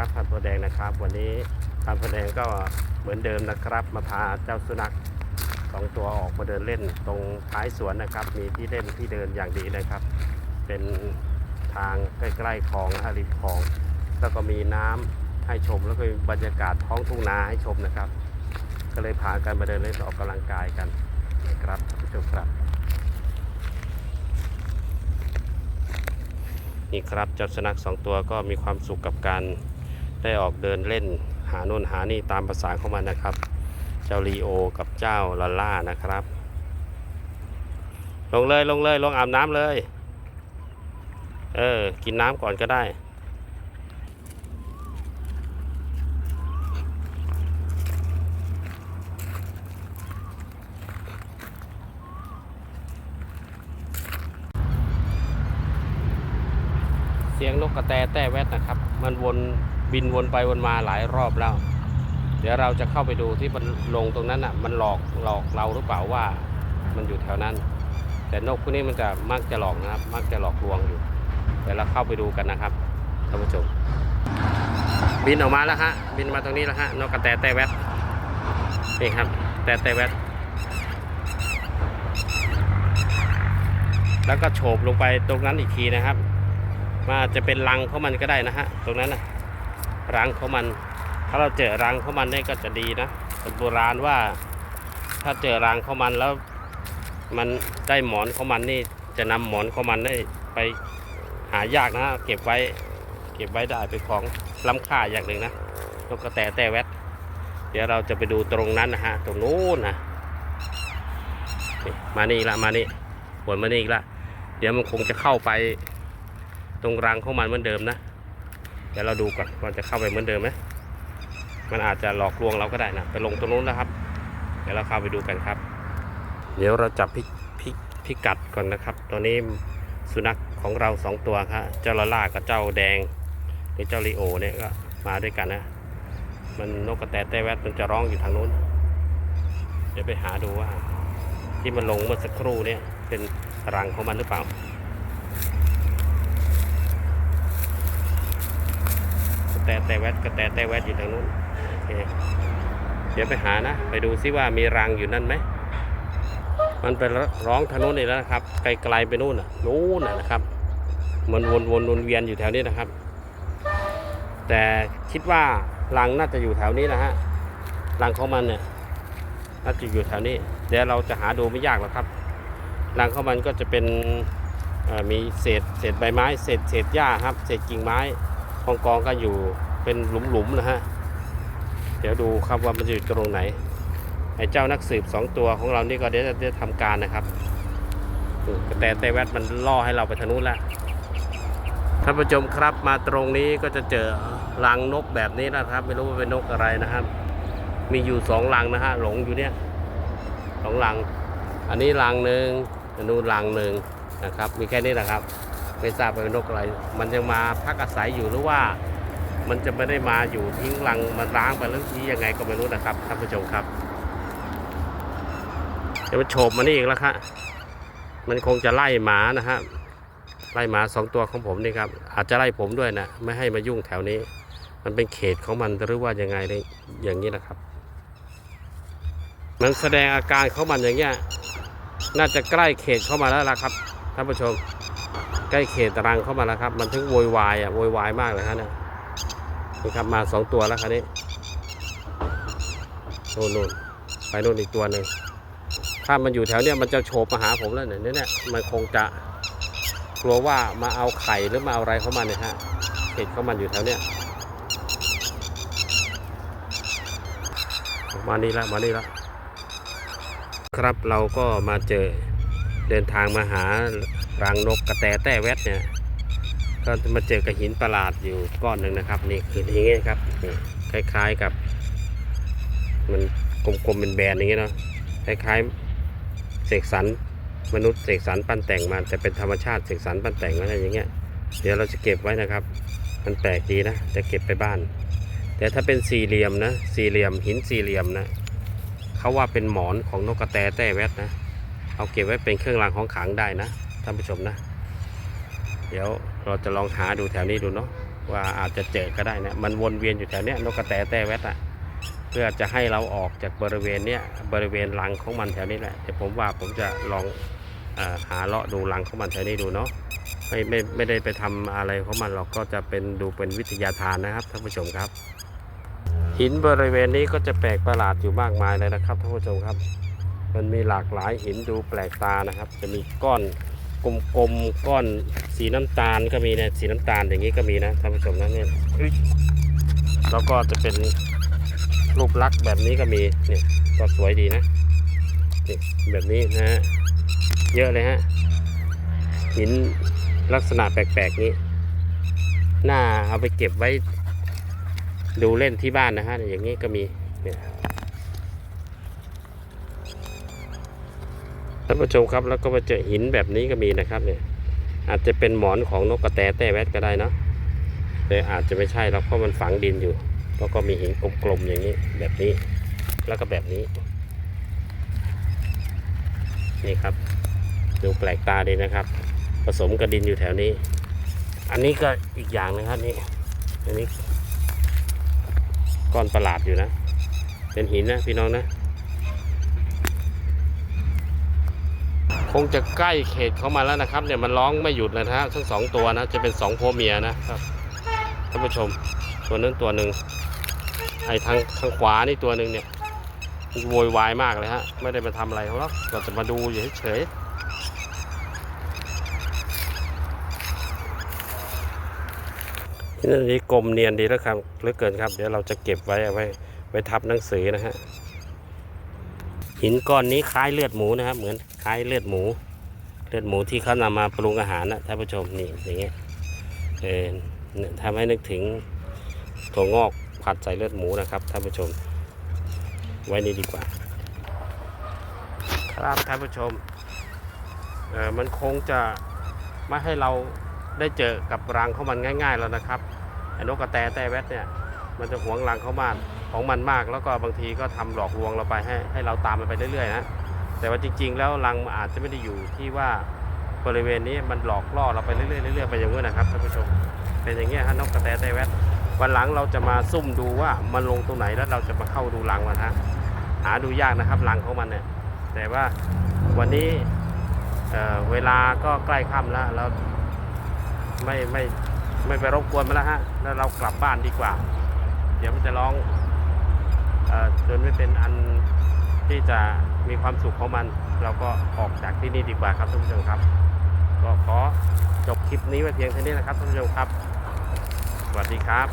ครับพันตัวแดงนะครับ วันนี้พันตัวแดงก็เหมือนเดิมนะครับ มาพาเจ้าสุนัขสองตัวออกมาเดินเล่นตรงท้ายสวนนะครับ มีที่เล่นที่เดินอย่างดีนะครับ เป็นทางใกล้ๆคลองนะฮะริมคลอง แล้วก็มีน้ำให้ชมแล้วก็มีบรรยากาศท้องทุ่งนาให้ชมนะครับ ก็เลยพากันมาเดินเล่นออกกำลังกายกันนะครับท่านผู้ชมครับนี่ครับเจ้าสุนัขสองตัวก็มีความสุขกับการ ได้ออกเดินเล่นหาโน่นหานี่ตามภาษาของมันนะครับ เจ้าลีโอกับเจ้าลาล่านะครับ ลงเลยลงเลยลงอาบน้ำเลย เออ กินน้ำก่อนก็ได้เสียงนกกระแตแต้แวดนะครับ มันวน บินวนไปวนมาหลายรอบแล้ว เดี๋ยวเราจะเข้าไปดูที่มันลงตรงนั้นอะ มันหลอกหลอกเราหรือเปล่าว่า มันอยู่แถวนั้น แต่นกพวกนี้มันจะมักจะหลอกนะครับ มักจะหลอกลวงอยู่เดี๋ยวเราเข้าไปดูกันนะครับท่านผู้ชมบินออกมาแล้วฮะบินมาตรงนี้แล้วฮะนกกระแตแต้แวดนี่ครับ แต่แต้แวดแล้วก็โฉบลงไปตรงนั้นอีกทีนะครับมาจะเป็นรังของมันก็ได้นะฮะตรงนั้นนะ รังของมัน ถ้าเราเจอรังของมันเนี่ก็จะดีนะคนโบราณว่า ถ้าเจอรังของมันแล้วมันได้หมอนของมันนี่จะนำหมอนของมันได้ไปหายากนะเก็บไว้ เก็บไว้ได้เป็นของล้ำค่าอย่างหนึ่งนะนกกระแตแต่แวดเดี๋ยวเราจะไปดูตรงนั้นนะฮะตรงนู้นนะมานี่อีกละมานี่ผลมานี่อีกละเดี๋ยวมันคงจะเข้าไปตรงรังของมันเหมือนเดิมนะ เดี๋ยวเราดูก่อนว่าจะเข้าไปเหมือนเดิมไหมมันอาจจะหลอกลวงเราก็ได้นะไปลงตรงนู้นนะครับ เดี๋ยวเราเข้าไปดูกันครับ เดี๋ยวเราจับพิพิพิกัดก่อนนะครับ ตอนนี้สุนัขของเราสองตัวครับเจ้าลาล่ากับเจ้าแดงหรือเจ้าลีโอเนี่ยก็มาด้วยกันนะ มันนกกระแตแต้แวดมันจะร้องอยู่ทางนู้น เดี๋ยวไปหาดูว่า ที่มันลงเมื่อสักครู่เนี่ยเป็นรังของมันหรือเปล่า กระ แตแต่แวดกระแตแต่แวดอยู่ทางนู้นเดี๋ยวไปหานะ ไปดูซิว่ามีรังอยู่นั่นไหม มันไปร้องทางนู้นนี่แล้วนะครับ ไกลๆไปนู่นน่ะนู้นน่ะนะครับ มันวนวนวนเวียนอยู่แถวนี้นะครับ แต่คิดว่ารังน่าจะอยู่แถวนี้นะฮะรังของมันเนี่ยน่าจะอยู่แถวนี้ เดี๋ยวเราจะหาดูไม่ยากหรอกครับรังของมันก็จะเป็นมีเศษเศษใบไม้ เศษเศษหญ้าครับ เศษกิ่งไม้ องกองก็อยู่เป็นหลุมๆนะฮะ เดี๋ยวดูครับว่ามันจะอยู่ตรงไหน ไอ้เจ้านักสืบสองตัวของเรานี่ก็เดี๋ยวจะทำการนะครับแต่แต่แวดมันล่อให้เราไปทางนู้นแล้วท่านผู้ชมครับมาตรงนี้ก็จะเจอรังนกแบบนี้นะครับ ไม่รู้ว่าเป็นนกอะไรนะครับ มีอยู่สองรังนะฮะหลงอยู่เนี่ยสองรัง อันนี้รังหนึ่งอันนู้นรังหนึ่งนะครับ มีแค่นี้นะครับ ไม่ทราบว่านกอะไร มันยังมาพักอาศัยอยู่หรือว่ามันจะไม่ได้มาอยู่ทิ้งรังมันร้างไปแล้วที่ยังไงก็ไม่รู้นะครับท่านผู้ชมครับเดี๋ยวมันโฉบมานี่อีกแล้วครับมันคงจะไล่หมานะฮะไล่หมาสองตัวของผมนี่ครับอาจจะไล่ผมด้วยนะไม่ให้มายุ่งแถวนี้ มันเป็นเขตของมันหรือว่ายังไงเลยอย่างนี้นะครับ มันแสดงอาการของมันอย่างเงี้ยน่าจะใกล้เขตเข้ามาแล้วล่ะครับท่านผู้ชม ใกล้เขตตารางเข้ามาแล้วครับ มันถึงโวยวายอะโวยวายมากเลยครับเนี่ยนี่ครับมาสองตัวแล้วครับนี่นู่นน่นไปโน่นอีกตัวหนึ่งถ้ามันอยู่แถวเนี้ยมันจะโฉบมาหาผมแล้วเนี่ยเนี่ยมันคงจะกลัวว่ามาเอาไข่หรือมาเอาอะไรเข้ามาเนี่ยฮะเขตเข้ามันอยู่แถวเนี้ยมานี่ละมานี่ละครับเราก็มาเจอ เดินทางมาหารังนกกระแตแต้แวดเนี่ยก็มาเจอกับหินประหลาดอยู่ก้อนหนึ่งนะครับนี่คืออย่างเงี้ยครับนี่คล้ายๆกับ มันกลมๆเป็นแบนอย่างเงี้ยเนาะคล้ายๆเสกสรรมนุษย์เสกสรรปั้นแต่งมาแต่เป็นธรรมชาติเสกสรรปั้นแต่งมาอะไรอย่างเงี้ย เดี๋ยวเราจะเก็บไว้นะครับ มันแปลกดีนะจะเก็บไปบ้าน แต่ถ้าเป็นสี่เหลี่ยมนะสี่เหลี่ยมหินสี่เหลี่ยมนะเขาว่าเป็นหมอนของนกกระแตแต้แวดนะ เอาเก็บไว้เป็นเครื่องรางของขลังได้นะท่านผู้ชมนะ เดี๋ยวเราจะลองหาดูแถวนี้ดูเนาะว่าอาจจะเจอก็ได้นะมันวนเวียนอยู่แถวเนี้ยนกกระแตแต้แวดอะเพื่อจะให้เราออกจากบริเวณเนี้ยบริเวณรังของมันแถวนี้แหละเดี๋ยวผมว่าผมจะลองอหาเลาะดูรังของมันแถวนี้ดูเนาะไม่ไม่ไม่ได้ไปทำอะไรของมันหรอกก็จะเป็นดูเป็นวิทยาทานนะครับท่านผู้ชมครับ หินบริเวณนี้ก็จะแปลกประหลาดอยู่มากมายเลยนะครับท่านผู้ชมครับ มันมีหลากหลายหินดูแปลกตานะครับ จะมีก้อนกลมๆก้อนสีน้ำตาลก็มีนะสีน้ำตาลอย่างนี้ก็มีนะท่านผู้ชมนะเนี่ยอุ๊ยแล้วก็จะเป็นรูปลักษณ์แบบนี้ก็มีเนี่ยก็สวยดีนะนี่แบบนี้นะฮะเยอะเลยฮะหินลักษณะแปลกๆนี้น่าเอาไปเก็บไว้ดูเล่นที่บ้านนะฮะอย่างนี้ก็มีเนี่ย ท่านผู้ชมครับแล้วก็มาเจอหินแบบนี้ก็มีนะครับเนี่ยอาจจะเป็นหมอนของนกกระแตแต้แวดก็ได้นะแต่อาจจะไม่ใช่หรอกเพราะมันฝังดินอยู่ แล้วก็มีหินกลมๆอย่างนี้แบบนี้ แล้วก็แบบนี้ นี่ครับ ดูแปลกตาดีนะครับ ผสมกับดินอยู่แถวนี้ อันนี้ก็อีกอย่างนะครับนี่อันนี้ก้อนประหลาดอยู่นะ เป็นหินนะพี่น้องนะ คงจะใกล้เขตเข้ามาแล้วนะครับ เนี่ยมันร้องไม่หยุดเลยนะฮะทั้งสองตัวนะ จะเป็นสองผัวเมียนะครับท่านผู้ชมตัวนั้นตัวหนึ่งไอ้ทางทางขวานี่ตัวหนึ่งเนี่ยโวยวายมากเลยฮะ ไม่ได้มาทำอะไรเขาหรอกเราจะมาดูอยู่เฉยๆที่นี่กลมเนียนดีแล้วครับเหลือเกินครับ เดี๋ยวเราจะเก็บไว้เอาไว้ไว้ทับหนังสือนะฮะหินก้อนนี้คล้ายเลือดหมูนะครับเหมือน คล้ายเลือดหมู เลือดหมูที่เขานำมาปรุงอาหารนะท่านผู้ชมนี่อย่างเงี้ยเออทำให้นึกถึงถั่วงอกผัดใส่เลือดหมูนะครับท่านผู้ชม ไว้นี่ดีกว่า ครับท่านผู้ชมเออมันคงจะไม่ให้เราได้เจอกับรังของมันง่าย ๆ แล้วนะครับไอ้นกกระแตแต้แวดเนี่ยมันจะหวงรังเขามากของมันมาก แล้วก็บางทีก็ทำหลอกลวงเราไปให้ให้เราตามมันไปเรื่อยๆนะ แต่ว่าจริง ๆ แล้วรังอาจจะไม่ได้อยู่ที่ว่าบริเวณนี้มันหลอกล่อเราไปเรื่อยๆเรื่อยๆไปอย่างนี้นะครับท่านผู้ชมเป็นอย่างเงี้ยฮะนกกระแตไต้แวดวันหลังเราจะมาซุ่มดูว่ามันลงตรงไหนแล้วเราจะมาเข้าดูรังมันฮะหาดูยากนะครับรังของมันเนี่ยแต่ว่าวันนี้เเวลาก็ใกล้ค่ำแล้วเราไม่ไม่ไม่ไปรบกวนมันแล้วฮะแล้วเรากลับบ้านดีกว่า เดี๋ยวมันจะร้องเออจนไม่เป็นอัน ที่จะมีความสุขของมัน เราก็ออกจากที่นี่ดีกว่าครับท่านผู้ชมครับ ก็ขอจบคลิปนี้ไว้เพียงเท่านี้นะครับท่านผู้ชมครับ สวัสดีครับ